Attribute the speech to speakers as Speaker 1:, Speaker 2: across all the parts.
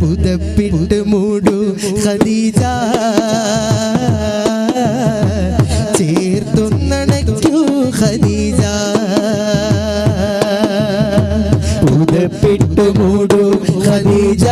Speaker 1: പുതപ്പിട്ട് മൂടു ഖദീജ ചേർത്തുന്നണയ്ക്കൂ ഖദീജ. പുതപ്പിട്ട് മൂടു ഖദീജ.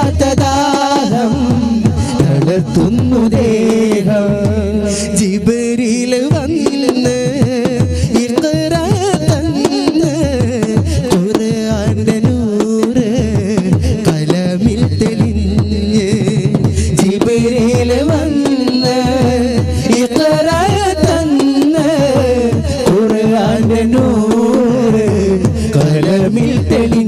Speaker 1: ക്ഷമിക്കാത്ത ദാഹം തളർത്തുന്നു ദേഹം. ജിബരിൽ വന്ന് കലമിൽ തെളിഞ്ഞ്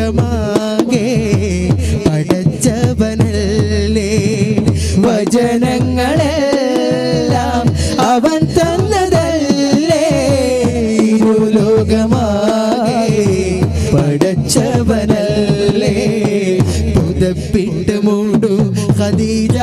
Speaker 1: ഇരുലോകമാകെ പടച്ചവനല്ലേ വചനങ്ങളെല്ലാം അവൻ തന്നതല്ലേ? ലോകമാകെ പടച്ചവനല്ലേ? പുതപ്പിട്ട് മൂടു ഖദീജ.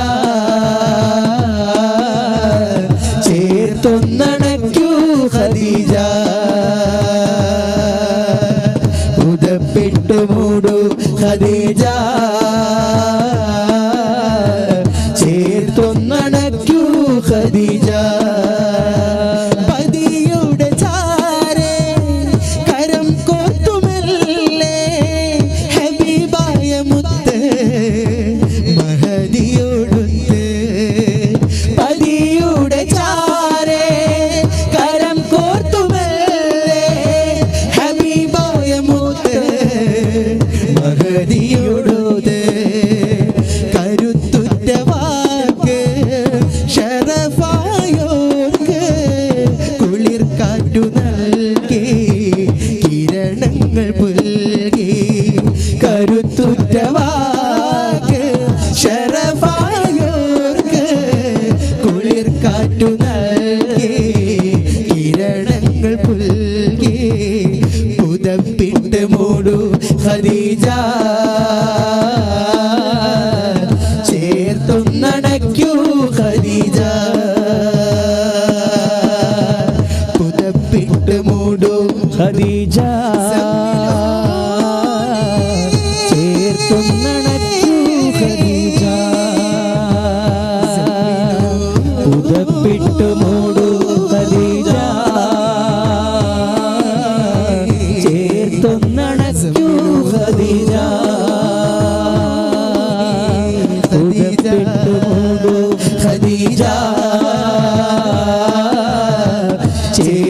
Speaker 1: കിരണങ്ങൾ പുൽകി കരുത്തുറ്റവാക്ക് വാക്ക് ഷറഫായോർക്ക് കുളിർ കാറ്റു നൽകി കിരണങ്ങൾ പുൽകി
Speaker 2: പുതപ്പിട്ട് മൂടു
Speaker 1: ഖദീജ.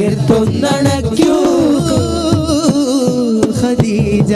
Speaker 1: ചേർത്തൊന്നണയ്ക്കൂ. ഖദീജ.